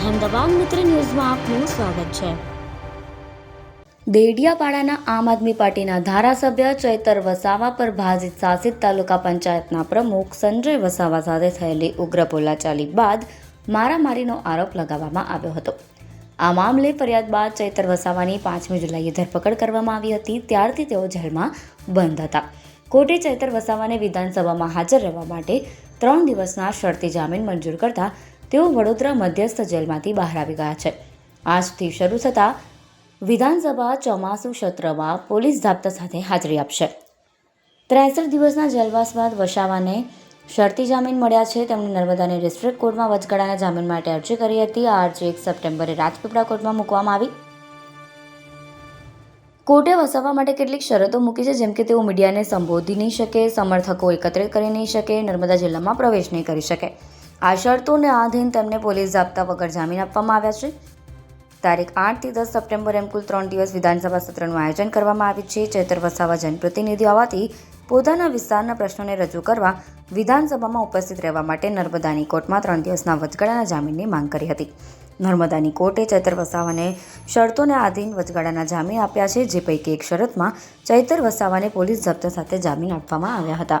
અહેમદાબાદ મિત્ર ન્યૂઝમાં આપનું સ્વાગત છે. દેડિયાપાડાના આમ આદમી પાર્ટીના ધારાસભ્ય ચૈતર વસાવા પર ભાજપ શાસિત તાલુકા પંચાયતના પ્રમુખ સંજય વસાવા સાથે થયેલી ઉગ્ર બોલાચાલી બાદ મારામારીનો આરોપ લગાવવામાં આવ્યો હતો. આ મામલે ફરિયાદ બાદ ચૈતર વસાવાની પાંચમી જુલાઈએ ધરપકડ કરવામાં આવી હતી. ત્યારથી તેઓ જેલમાં બંધ હતા. કોર્ટે ચૈતર વસાવાને વિધાનસભામાં હાજર રહેવા માટે ત્રણ દિવસના શરતી જામીન મંજૂર કરતા તેઓ વડોદરા મધ્યસ્થ જેલમાંથી બહાર આવી ગયા છે. આજથી શરૂ થતા વિધાનસભા ચોમાસુ સત્રમાં પોલીસ જાપ્તા સાથે હાજરી આપશે. ત્રેસઠ દિવસના જેલવાસ બાદ વસાવાને શરતી જામીન મળ્યા છે. તેમણે નર્મદાની ડિસ્ટ્રિક્ટ કોર્ટમાં વચગાળાના જામીન માટે અરજી કરી હતી. આ અરજી એક સપ્ટેમ્બરે રાજપીપળા કોર્ટમાં મૂકવામાં આવી. કોર્ટે વસાવવા માટે કેટલીક શરતો મૂકી છે, જેમ કે તેઓ મીડિયાને સંબોધી નહીં શકે, સમર્થકો એકત્રિત કરી નહીં શકે, નર્મદા જિલ્લામાં પ્રવેશ નહીં કરી શકે. આ શરતોને આધીન તેમને પોલીસ જાપ્તા વગર જામીન આપવામાં આવ્યા છે. તારીખ આઠથી દસ સપ્ટેમ્બર એમ કુલ ત્રણ દિવસ વિધાનસભા સત્રનું આયોજન કરવામાં આવ્યું છે. ચૈતર વસાવા જનપ્રતિનિધિ હોવાથી પોતાના વિસ્તારના પ્રશ્નોને રજૂ કરવા વિધાનસભામાં ઉપસ્થિત રહેવા માટે નર્મદાની કોર્ટમાં ત્રણ દિવસના વચગાળાના જામીનની માંગ કરી હતી. નર્મદાની કોર્ટે ચૈતર વસાવાને શરતોને આધીન વચગાળાના જામીન આપ્યા છે, જે પૈકી એક શરતમાં ચૈતર વસાવાને પોલીસ જપ્ત સાથે જામીન આપવામાં આવ્યા હતા.